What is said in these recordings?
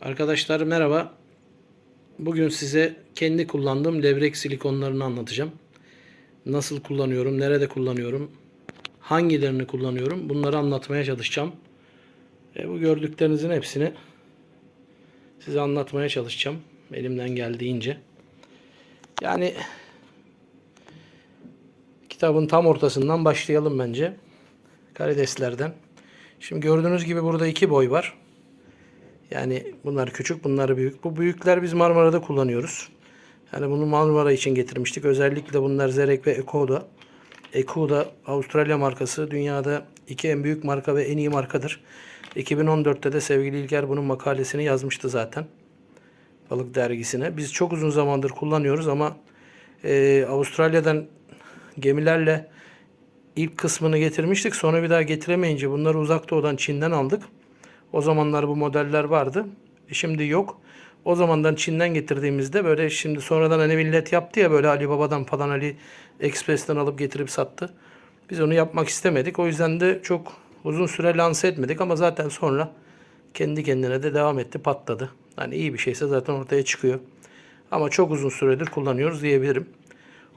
Arkadaşlar merhaba. Bugün size kendi kullandığım levrek silikonlarını anlatacağım. Nasıl kullanıyorum, nerede kullanıyorum, hangilerini kullanıyorum bunları anlatmaya çalışacağım. E, bu gördüklerinizin hepsini size anlatmaya çalışacağım elimden geldiğince. Yani kitabın tam ortasından başlayalım bence. Karideslerden. Şimdi gördüğünüz gibi burada iki boy var. Yani bunlar küçük, bunlar büyük. Bu büyükler biz Marmara'da kullanıyoruz. Yani bunu Marmara için getirmiştik. Özellikle bunlar Zerek ve Eko'da. Eko da Avustralya markası. Dünyada iki en büyük marka ve en iyi markadır. 2014'te de sevgili İlker bunun makalesini yazmıştı zaten. Balık dergisine. Biz çok uzun zamandır kullanıyoruz ama e, Avustralya'dan gemilerle ilk kısmını getirmiştik. Sonra bir daha getiremeyince bunları uzak doğudan Çin'den aldık. O zamanlar bu modeller vardı. E Şimdi yok. O zamandan Çin'den getirdiğimizde böyle şimdi sonradan hani millet yaptı ya böyle Ali Baba'dan falan Ali Express'ten alıp getirip sattı. Biz onu yapmak istemedik. O yüzden de çok uzun süre lanse etmedik ama zaten sonra kendi kendine de devam etti, patladı. Hani iyi bir şeyse zaten ortaya çıkıyor. Ama çok uzun süredir kullanıyoruz diyebilirim.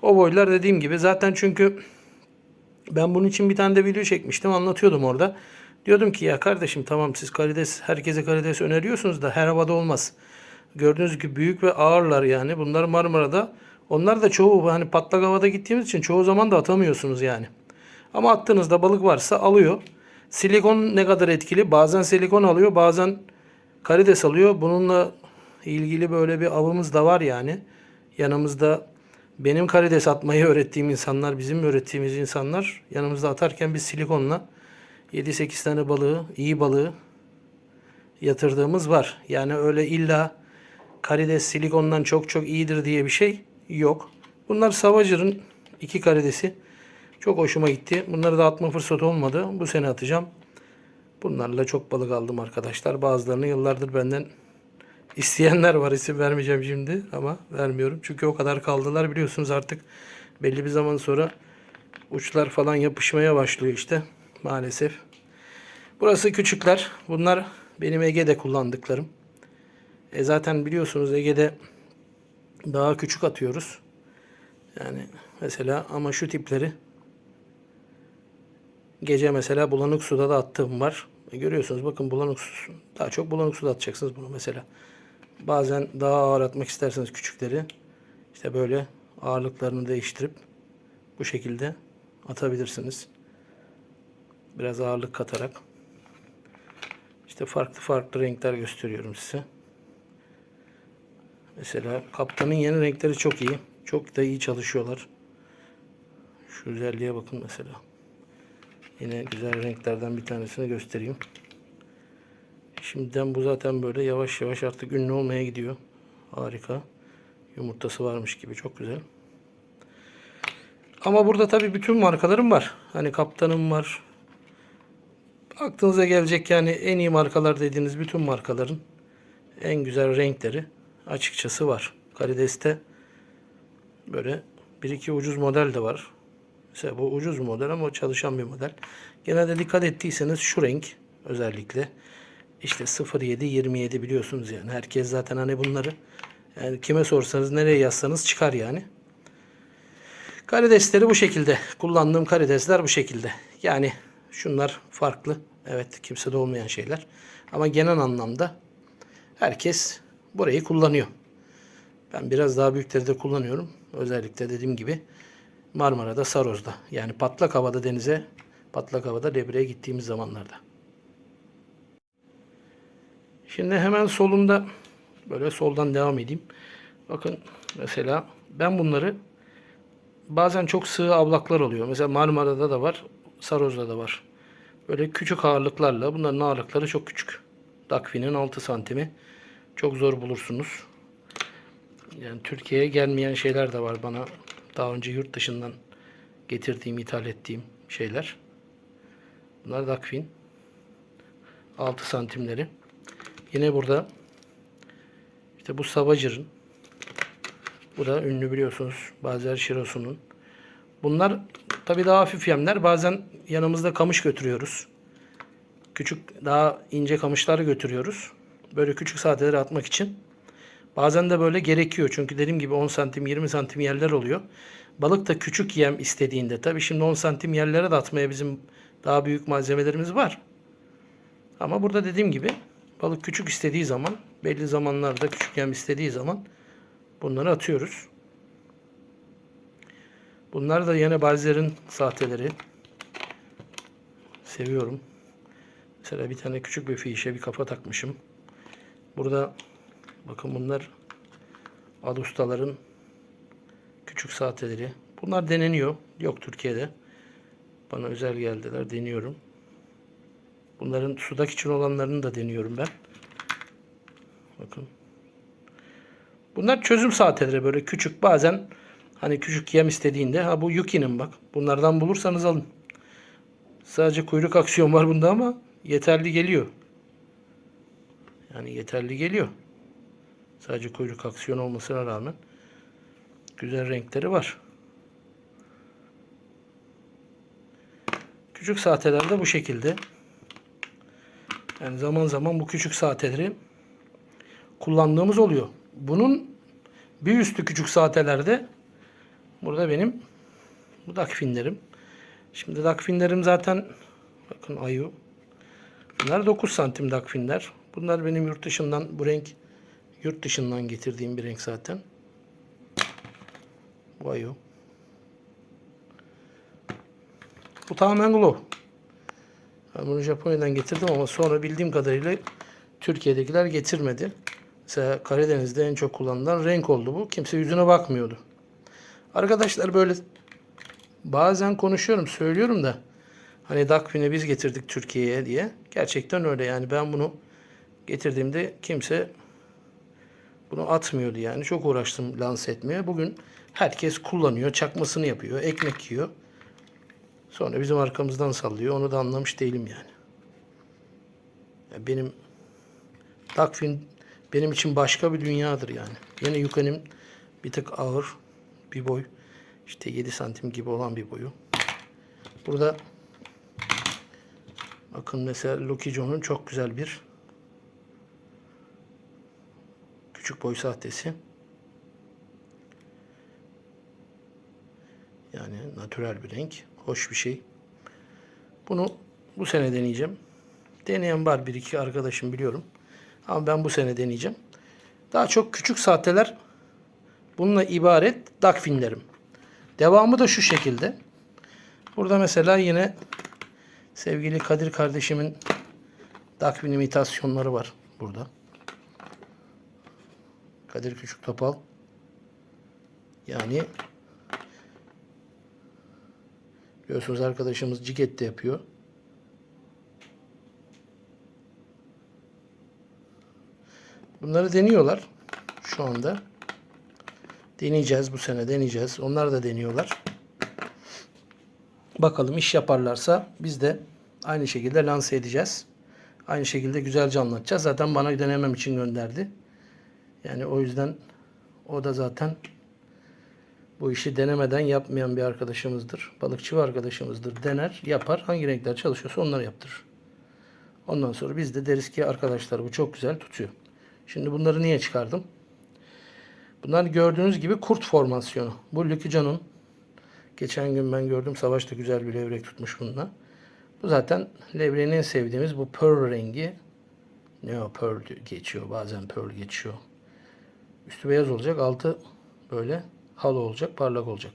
O boylar dediğim gibi zaten çünkü ben bunun için bir tane de video çekmiştim. Anlatıyordum orada. Diyordum ki ya kardeşim tamam siz karides herkese karides öneriyorsunuz da her havada olmaz. Gördüğünüz gibi büyük ve ağırlar yani. Bunlar Marmara'da. Onlar da çoğu hani patlak havada gittiğimiz için çoğu zaman da atamıyorsunuz yani. Ama attığınızda balık varsa alıyor. Silikon ne kadar etkili? Bazen silikon alıyor, bazen karides alıyor. Bununla ilgili böyle bir avımız da var yani. Yanımızda benim karides atmayı öğrettiğim insanlar, bizim öğrettiğimiz insanlar yanımızda atarken biz silikonla 7-8 tane balığı, iyi balığı yatırdığımız var. Yani öyle illa karides silikondan çok çok iyidir diye bir şey yok. Bunlar Savager'ın iki karidesi. Çok hoşuma gitti. Bunları da atma fırsatı olmadı. Bu sene atacağım. Bunlarla çok balık aldım arkadaşlar. Bazılarını yıllardır benden isteyenler var. İsim vermeyeceğim şimdi ama vermiyorum. Çünkü o kadar kaldılar biliyorsunuz artık belli bir zaman sonra uçlar falan yapışmaya başlıyor işte maalesef. Burası küçükler. Bunlar benim Ege'de kullandıklarım. E zaten biliyorsunuz Ege'de daha küçük atıyoruz. Yani mesela ama şu tipleri gece mesela bulanık suda da attığım var. E görüyorsunuz bakın bulanık su. Daha çok bulanık suda atacaksınız bunu mesela. Bazen daha ağır atmak isterseniz küçükleri işte böyle ağırlıklarını değiştirip bu şekilde atabilirsiniz. Biraz ağırlık katarak. İşte farklı farklı renkler gösteriyorum size. Mesela kaptanın yeni renkleri çok iyi. Çok da iyi çalışıyorlar. Şu özelliğe bakın mesela. Yine güzel renklerden bir tanesini göstereyim. Şimdiden bu zaten böyle yavaş yavaş artık ünlü olmaya gidiyor. Harika. Yumurtası varmış gibi çok güzel. Ama burada tabii bütün markalarım var. Hani kaptanım var. Aklınıza gelecek yani en iyi markalar dediğiniz bütün markaların en güzel renkleri açıkçası var. Karides'te böyle bir iki ucuz model de var. Mesela bu ucuz model ama çalışan bir model. Genelde dikkat ettiyseniz şu renk özellikle işte 07 27 biliyorsunuz yani. Herkes zaten hani bunları yani kime sorsanız nereye yazsanız çıkar yani. Karidesleri bu şekilde. Kullandığım karidesler bu şekilde. Yani şunlar farklı. Evet kimsede olmayan şeyler. Ama genel anlamda herkes burayı kullanıyor. Ben biraz daha büyükleri de kullanıyorum. Özellikle dediğim gibi Marmara'da, Saroz'da. Yani patlak havada denize, patlak havada Lebre'ye gittiğimiz zamanlarda. Şimdi hemen solunda böyle soldan devam edeyim. Bakın mesela ben bunları bazen çok sığ avlaklar oluyor. Mesela Marmara'da da var, Saroz'da da var. Böyle küçük ağırlıklarla bunların ağırlıkları çok küçük. Dakfi'nin 6 santimi. Çok zor bulursunuz. Yani Türkiye'ye gelmeyen şeyler de var bana. Daha önce yurt dışından getirdiğim, ithal ettiğim şeyler. Bunlar Dakfin. 6 santimleri. Yine burada işte bu Savager'ın bu da ünlü biliyorsunuz. Bazer Şirosu'nun. Bunlar tabii daha hafif yemler. Bazen yanımızda kamış götürüyoruz. Küçük daha ince kamışları götürüyoruz. Böyle küçük saateleri atmak için. Bazen de böyle gerekiyor. Çünkü dediğim gibi 10 santim 20 santim yerler oluyor. Balık da küçük yem istediğinde. Tabii şimdi 10 santim yerlere de atmaya bizim daha büyük malzemelerimiz var. Ama burada dediğim gibi balık küçük istediği zaman belli zamanlarda küçük yem istediği zaman bunları atıyoruz. Bunlar da yine bazıların sahteleri. Seviyorum. Mesela bir tane küçük bir fişe bir kafa takmışım. Burada bakın bunlar ad ustaların küçük sahteleri. Bunlar deneniyor. Yok Türkiye'de. Bana özel geldiler. Deniyorum. Bunların sudak için olanlarını da deniyorum ben. Bakın. Bunlar çözüm saateleri böyle küçük bazen hani küçük yem istediğinde ha bu Yuki'nin bak. Bunlardan bulursanız alın. Sadece kuyruk aksiyon var bunda ama yeterli geliyor. Yani yeterli geliyor. Sadece kuyruk aksiyon olmasına rağmen güzel renkleri var. Küçük saateler de bu şekilde. Yani zaman zaman bu küçük saateleri kullandığımız oluyor. Bunun bir üstü küçük saatelerde burada benim bu dakfinlerim. Şimdi dakfinlerim zaten bakın ayu. Bunlar 9 santim dakfinler. Bunlar benim yurt dışından bu renk yurt dışından getirdiğim bir renk zaten. Bu ayu. Bu tamamen glow. Ben bunu Japonya'dan getirdim ama sonra bildiğim kadarıyla Türkiye'dekiler getirmedi. Mesela Karadeniz'de en çok kullanılan renk oldu bu. Kimse yüzüne bakmıyordu. Arkadaşlar böyle bazen konuşuyorum, söylüyorum da hani Dakfin'i biz getirdik Türkiye'ye diye. Gerçekten öyle yani ben bunu getirdiğimde kimse bunu atmıyordu yani. Çok uğraştım lanse etmeye. Bugün herkes kullanıyor, çakmasını yapıyor, ekmek yiyor. Sonra bizim arkamızdan sallıyor. Onu da anlamış değilim yani. Ya benim Dakfin benim için başka bir dünyadır yani. Yine Yukan'ın bir tık ağır bir boy. İşte 7 santim gibi olan bir boyu. Burada bakın mesela Lucky John'un çok güzel bir küçük boy sahtesi. Yani natürel bir renk. Hoş bir şey. Bunu bu sene deneyeceğim. Deneyen var bir iki arkadaşım biliyorum. Ama ben bu sene deneyeceğim. Daha çok küçük sahteler bununla ibaret dakfinlerim. Devamı da şu şekilde. Burada mesela yine sevgili Kadir kardeşimin dakfin imitasyonları var burada. Kadir Küçük Topal. Yani Biliyorsunuz arkadaşımız ciget de yapıyor. Bunları deniyorlar şu anda. Deneyeceğiz bu sene deneyeceğiz. Onlar da deniyorlar. Bakalım iş yaparlarsa biz de aynı şekilde lanse edeceğiz. Aynı şekilde güzelce anlatacağız. Zaten bana denemem için gönderdi. Yani o yüzden o da zaten bu işi denemeden yapmayan bir arkadaşımızdır. Balıkçı bir arkadaşımızdır. Dener, yapar. Hangi renkler çalışıyorsa onları yaptırır. Ondan sonra biz de deriz ki arkadaşlar bu çok güzel tutuyor. Şimdi bunları niye çıkardım? Bunlar gördüğünüz gibi kurt formasyonu. Bu Lükücan'ın geçen gün ben gördüm Savaş da güzel bir levrek tutmuş bununla. Bu zaten levreğin en sevdiğimiz bu pearl rengi. Ne o pearl geçiyor. Bazen pearl geçiyor. Üstü beyaz olacak. Altı böyle halo olacak, parlak olacak.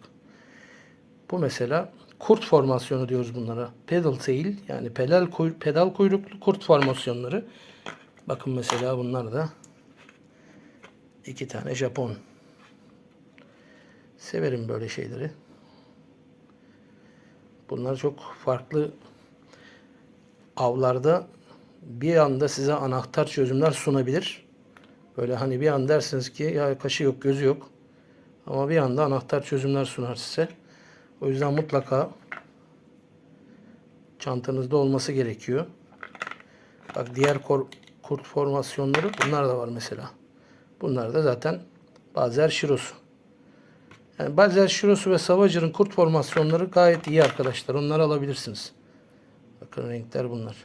Bu mesela kurt formasyonu diyoruz bunlara. Pedal tail yani pedal, kuy pedal kuyruklu kurt formasyonları. Bakın mesela bunlar da iki tane Japon. Severim böyle şeyleri. Bunlar çok farklı avlarda bir anda size anahtar çözümler sunabilir. Böyle hani bir an dersiniz ki ya kaşı yok, gözü yok. Ama bir anda anahtar çözümler sunar size. O yüzden mutlaka çantanızda olması gerekiyor. Bak diğer kurt formasyonları bunlar da var mesela. Bunlar da zaten Bazer Şirosu. Yani Bazer Şirosu ve Savager'ın kurt formasyonları gayet iyi arkadaşlar. Onları alabilirsiniz. Bakın renkler bunlar.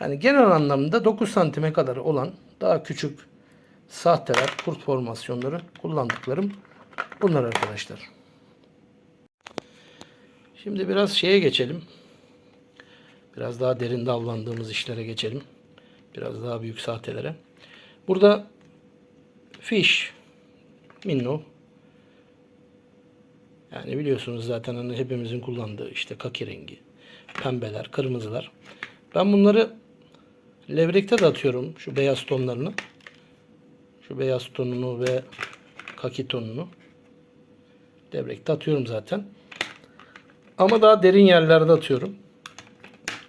Yani genel anlamda 9 santime kadar olan daha küçük sahteler, kurt formasyonları kullandıklarım bunlar arkadaşlar. Şimdi biraz şeye geçelim. Biraz daha derin davlandığımız işlere geçelim. Biraz daha büyük sahtelere. Burada fish, minno. Yani biliyorsunuz zaten hani hepimizin kullandığı işte kaki rengi, pembeler, kırmızılar. Ben bunları levrekte de atıyorum şu beyaz tonlarını. Şu beyaz tonunu ve kaki tonunu. Levrekte atıyorum zaten. Ama daha derin yerlerde atıyorum.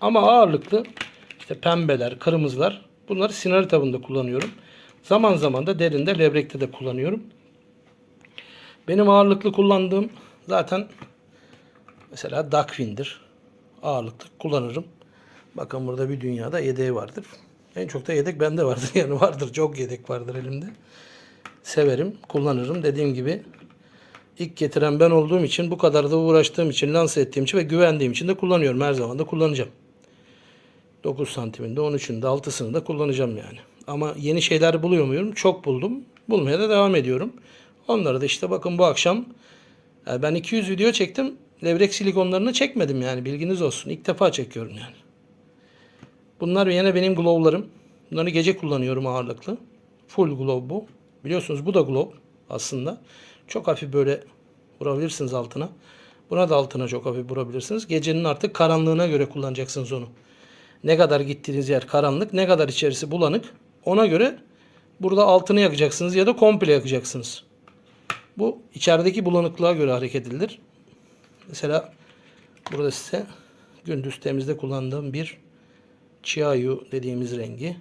Ama ağırlıklı işte pembeler, kırmızılar bunları sinari tabında kullanıyorum. Zaman zaman da derinde levrekte de kullanıyorum. Benim ağırlıklı kullandığım zaten mesela Duckwind'dir. Ağırlıklı kullanırım. Bakın burada bir dünyada yedeği vardır. En çok da yedek bende vardır. Yani vardır. Çok yedek vardır elimde. Severim, kullanırım. Dediğim gibi ilk getiren ben olduğum için bu kadar da uğraştığım için, lanse ettiğim için ve güvendiğim için de kullanıyorum. Her zaman da kullanacağım. 9 santiminde 13'ünde 6'sını da kullanacağım yani. Ama yeni şeyler buluyor muyum? Çok buldum. Bulmaya da devam ediyorum. Onları da işte bakın bu akşam yani ben 200 video çektim. Levrek silikonlarını çekmedim yani bilginiz olsun. İlk defa çekiyorum yani. Bunlar yine benim glow'larım. Bunları gece kullanıyorum ağırlıklı. Full glow bu. Biliyorsunuz bu da glow aslında. Çok hafif böyle vurabilirsiniz altına. Buna da altına çok hafif vurabilirsiniz. Gecenin artık karanlığına göre kullanacaksınız onu. Ne kadar gittiğiniz yer karanlık, ne kadar içerisi bulanık. Ona göre burada altını yakacaksınız ya da komple yakacaksınız. Bu içerideki bulanıklığa göre hareket edilir. Mesela burada size gündüz temizde kullandığım bir Chiayu dediğimiz rengi.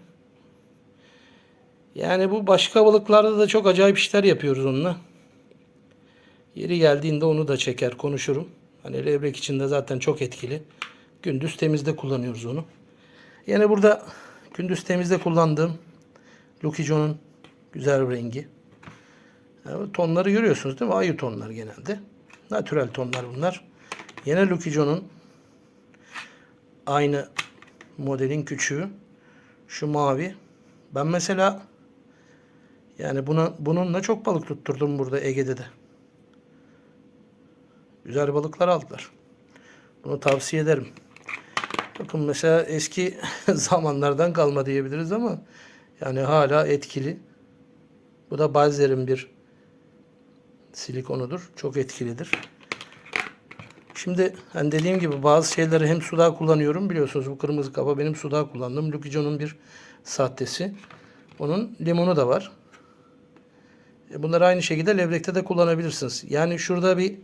Yani bu başka balıklarda da çok acayip işler yapıyoruz onunla. Yeri geldiğinde onu da çeker konuşurum. Hani levrek içinde zaten çok etkili. Gündüz temizde kullanıyoruz onu. Yine burada gündüz temizde kullandığım Lucky John'un güzel bir rengi. Yani tonları görüyorsunuz değil mi? Ayu tonlar genelde. Natürel tonlar bunlar. Yine Lucky John'un aynı modelin küçüğü. Şu mavi. Ben mesela yani buna, bununla çok balık tutturdum burada Ege'de de. Güzel balıklar aldılar. Bunu tavsiye ederim. Bakın mesela eski zamanlardan kalma diyebiliriz ama yani hala etkili. Bu da Balzer'in bir silikonudur. Çok etkilidir. Şimdi hani dediğim gibi bazı şeyleri hem suda kullanıyorum. Biliyorsunuz bu kırmızı kaba benim suda kullandığım. Lucky bir sahtesi. Onun limonu da var. E, Bunları aynı şekilde levrekte de kullanabilirsiniz. Yani şurada bir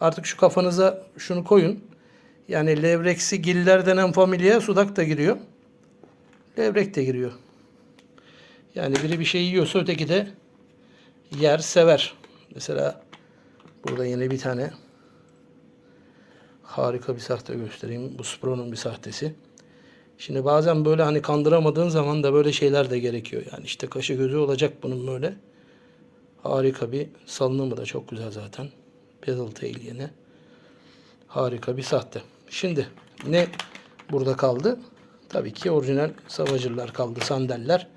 artık şu kafanıza şunu koyun. Yani levreksi giller denen familyaya sudak da giriyor. Levrek de giriyor. Yani biri bir şey yiyorsa öteki de yer sever. Mesela burada yine bir tane harika bir sahte göstereyim. Bu Spro'nun bir sahtesi. Şimdi bazen böyle hani kandıramadığın zaman da böyle şeyler de gerekiyor. Yani işte kaşı gözü olacak bunun böyle. Harika bir salınımı da çok güzel zaten. Bezel tail yine. Harika bir sahte. Şimdi ne burada kaldı? Tabii ki orijinal savacırlar kaldı, sandaller.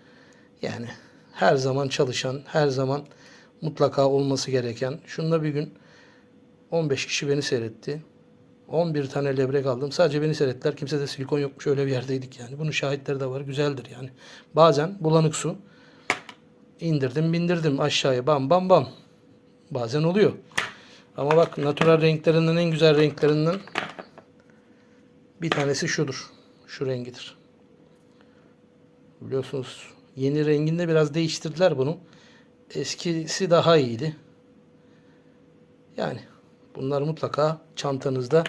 Yani her zaman çalışan, her zaman mutlaka olması gereken. Şunda bir gün 15 kişi beni seyretti. 11 tane levrek aldım. Sadece beni seyrettiler. Kimse de silikon yokmuş. Öyle bir yerdeydik yani. Bunun şahitleri de var. Güzeldir yani. Bazen bulanık su indirdim bindirdim aşağıya bam bam bam. Bazen oluyor. Ama bak natural renklerinden en güzel renklerinden bir tanesi şudur. Şu rengidir. Biliyorsunuz yeni renginde biraz değiştirdiler bunu. Eskisi daha iyiydi. Yani bunlar mutlaka çantanızda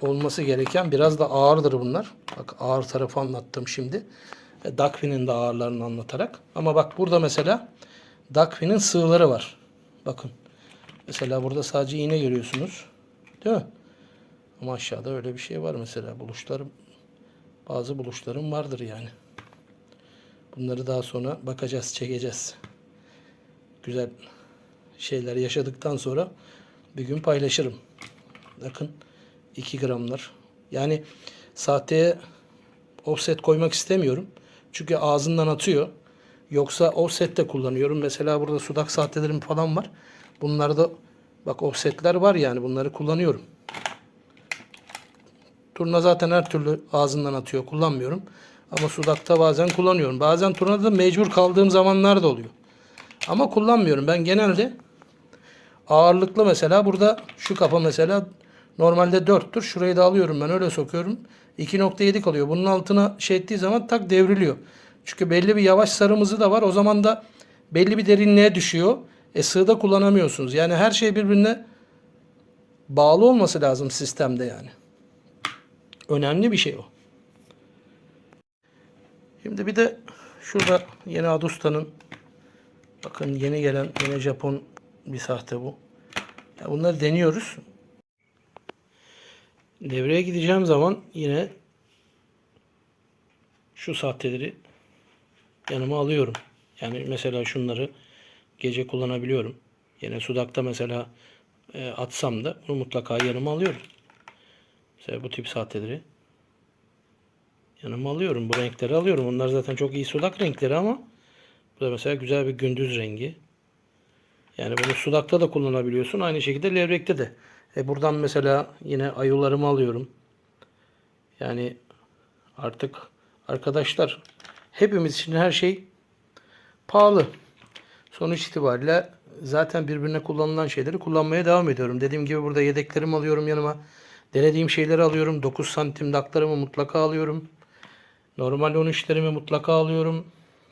olması gereken biraz da ağırdır bunlar. Bak ağır tarafı anlattım şimdi. E, Duckwin'in de ağırlarını anlatarak. Ama bak burada mesela Duckwin'in sığları var. Bakın. Mesela burada sadece iğne görüyorsunuz. Değil mi? Ama aşağıda öyle bir şey var mesela. Buluşlarım bazı buluşlarım vardır yani. Bunları daha sonra bakacağız, çekeceğiz. Güzel şeyler yaşadıktan sonra bir gün paylaşırım. Bakın 2 gramlar. Yani sahteye offset koymak istemiyorum. Çünkü ağzından atıyor. Yoksa offset de kullanıyorum. Mesela burada sudak saatelerim falan var. Bunlarda bak offsetler var yani bunları kullanıyorum. Turna zaten her türlü ağzından atıyor. Kullanmıyorum. Ama sudakta bazen kullanıyorum. Bazen turnada da mecbur kaldığım zamanlar da oluyor. Ama kullanmıyorum. Ben genelde ağırlıklı mesela burada şu kapa mesela normalde 4'tür. Şurayı da alıyorum ben öyle sokuyorum. 2.7 kalıyor. Bunun altına şey ettiği zaman tak devriliyor. Çünkü belli bir yavaş sarımızı da var. O zaman da belli bir derinliğe düşüyor. E sığda kullanamıyorsunuz. Yani her şey birbirine bağlı olması lazım sistemde yani. Önemli bir şey o. Şimdi bir de şurada yeni Adusta'nın bakın yeni gelen yine Japon bir sahte bu. Ya bunları deniyoruz. Devreye gideceğim zaman yine şu sahteleri yanıma alıyorum. Yani mesela şunları gece kullanabiliyorum. Yine sudakta mesela e, atsam da bunu mutlaka yanıma alıyorum. Mesela bu tip sahteleri yanıma alıyorum. Bu renkleri alıyorum. Onlar zaten çok iyi sudak renkleri ama bu da mesela güzel bir gündüz rengi. Yani bunu sudakta da kullanabiliyorsun. Aynı şekilde levrekte de. E buradan mesela yine ayularımı alıyorum. Yani artık arkadaşlar hepimiz için her şey pahalı. Sonuç itibariyle zaten birbirine kullanılan şeyleri kullanmaya devam ediyorum. Dediğim gibi burada yedeklerimi alıyorum yanıma. Denediğim şeyleri alıyorum. 9 santim daklarımı mutlaka alıyorum. Normal 13'lerimi mutlaka alıyorum.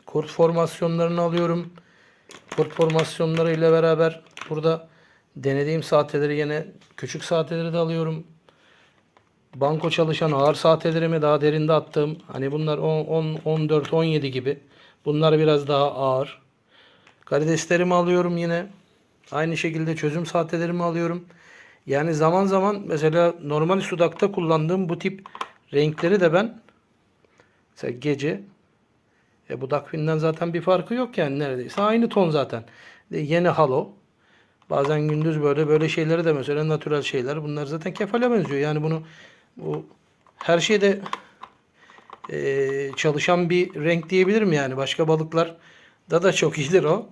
Kurt formasyonlarını alıyorum. Kurt formasyonları ile beraber burada denediğim saatleri yine küçük saatleri de alıyorum. Banko çalışan ağır saatlerimi daha derinde attım. Hani bunlar 10, 10, 14, 17 gibi. Bunlar biraz daha ağır. Karideslerimi alıyorum yine. Aynı şekilde çözüm saatlerimi alıyorum. Yani zaman zaman mesela normal sudakta kullandığım bu tip renkleri de ben mesela gece e bu Dakwin'den zaten bir farkı yok yani neredeyse aynı ton zaten. E, yeni halo. Bazen gündüz böyle böyle şeyleri de mesela natürel şeyler. Bunlar zaten kefale benziyor. Yani bunu bu her şeyde e, çalışan bir renk diyebilirim yani. Başka balıklar da da çok iyidir o.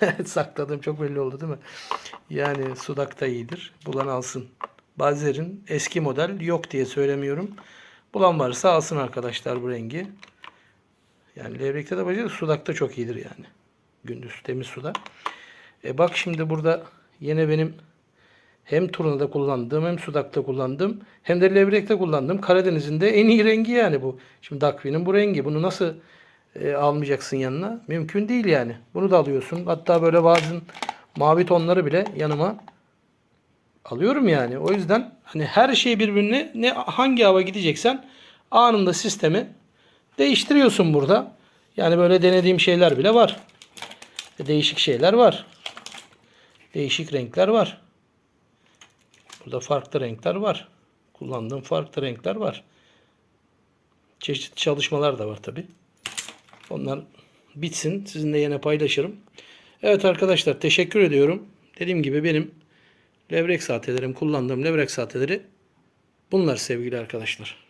Sakladığım çok belli oldu değil mi? Yani sudak da iyidir. Bulan alsın. Bazer'in eski model yok diye söylemiyorum. Bulan varsa alsın arkadaşlar bu rengi. Yani levrekte de bacı sudakta çok iyidir yani. Gündüz temiz suda. E bak şimdi burada yine benim hem turnada kullandığım hem sudakta kullandığım hem de levrekte kullandığım Karadeniz'in de en iyi rengi yani bu. Şimdi Dakvi'nin bu rengi. Bunu nasıl e, almayacaksın yanına? Mümkün değil yani. Bunu da alıyorsun. Hatta böyle bazen mavi tonları bile yanıma alıyorum yani. O yüzden hani her şey birbirine ne hangi hava gideceksen anında sistemi değiştiriyorsun burada. Yani böyle denediğim şeyler bile var. Değişik şeyler var. Değişik renkler var. Burada farklı renkler var. Kullandığım farklı renkler var. Çeşitli çalışmalar da var tabi. Onlar bitsin. Sizinle yine paylaşırım. Evet arkadaşlar teşekkür ediyorum. Dediğim gibi benim levrek saatelerim kullandığım levrek saateleri bunlar sevgili arkadaşlar.